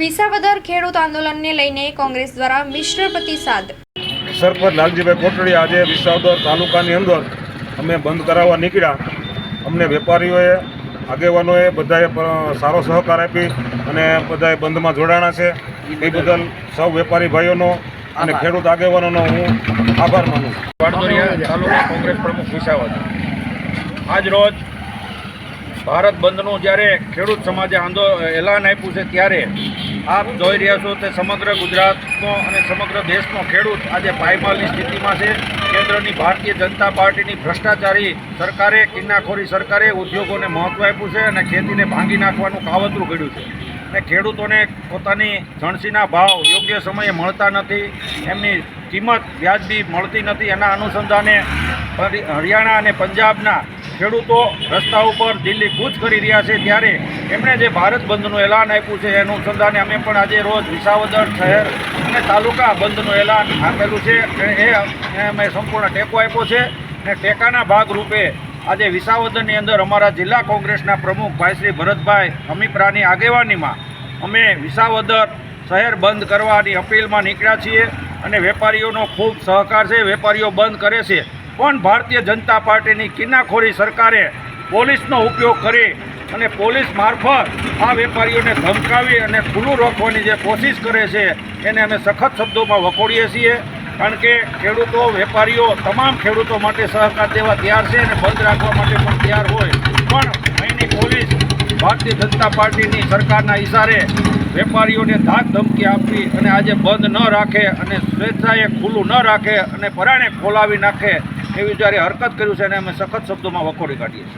વિસાવદર ખેડૂત આંદોલનને લઈને કોંગ્રેસ દ્વારા મિશ્ર પ્રતિસાદ. સરપંચ લાલજીભાઈ કોટડી આજે વિસાવદર તાલુકાની અંદર અમે બંધ કરાવવા નીકળ્યા. અમને વેપારીઓએ આગેવાનોએ બધાએ સારો સહકાર આપી અને બધાએ બંધમાં જોડાણા છે. એ બદલ સૌ વેપારી ભાઈઓનો અને ખેડૂત આગેવાનોનો હું આભાર માનું છું. તાલુકા કોંગ્રેસ પ્રમુખ વિસાવદર. આજ રોજ ભારત બંધનું જ્યારે ખેડૂત સમાજે આંદો એલાન આપ્યું છે ત્યારે આપ જોઈ રહ્યા છો તે સમગ્ર ગુજરાતનો અને સમગ્ર દેશનો ખેડૂત આજે પાયમાલની સ્થિતિમાં છે. કેન્દ્રની ભારતીય જનતા પાર્ટીની ભ્રષ્ટાચારી સરકારે, કિન્નાખોરી સરકારે ઉદ્યોગોને મહત્ત્વ આપ્યું છે અને ખેતીને ભાંગી નાખવાનું કાવતરું કર્યું છે. અને ખેડૂતોને પોતાની જણસીના ભાવ યોગ્ય સમયે મળતા નથી, એમની કિંમત વ્યાજબી મળતી નથી. એના અનુસંધાને હરિયાણા અને પંજાબના ખેડૂતો રસ્તા ઉપર દિલ્હી કૂચ કરી રહ્યા છે ત્યારે એમણે જે ભારત બંધનું એલાન આપ્યું છે, એનું અનુસંધાને અમે પણ આજે રોજ વિસાવદર શહેર અને તાલુકા બંધનું એલાન આપેલું છે એ અમે સંપૂર્ણ ટેકો આપ્યો છે અને ટેકાના ભાગરૂપે આજે વિસાવદરની અંદર અમારા જિલ્લા કોંગ્રેસના પ્રમુખ ભાઈ શ્રી ભરતભાઈ અમીપરાની આગેવાનીમાં અમે વિસાવદર શહેર બંધ કરવાની અપીલમાં નીકળ્યા છીએ અને વેપારીઓનો ખૂબ સહકાર છે, વેપારીઓ બંધ કરે છે. પણ ભારતીય જનતા પાર્ટીની કિન્નાખોરી સરકારે પોલીસનો ઉપયોગ કરી અને પોલીસ મારફત આ વેપારીઓને ધમકાવી અને ખુલ્લું રોકવાની જે કોશિશ કરે છે, એને અમે સખત શબ્દોમાં વખોડીએ છીએ. કારણ કે ખેડૂતો, વેપારીઓ તમામ ખેડૂતો માટે સહકાર દેવા તૈયાર છે અને બંધ રાખવા માટે પણ તૈયાર હોય. પણ અહીંની પોલીસ ભારતીય જનતા પાર્ટીની સરકારના ઇશારે વેપારીઓને ધાક ધમકી આપવી અને આજે બંધ ન રાખે અને સ્વેચ્છાએ ખુલ્લું ન રાખે અને પરાણે ખોલાવી નાખે. એવી જ્યારે હરકત કર્યું છે એને અમે સખત શબ્દોમાં વખોડી કાઢીએ છીએ.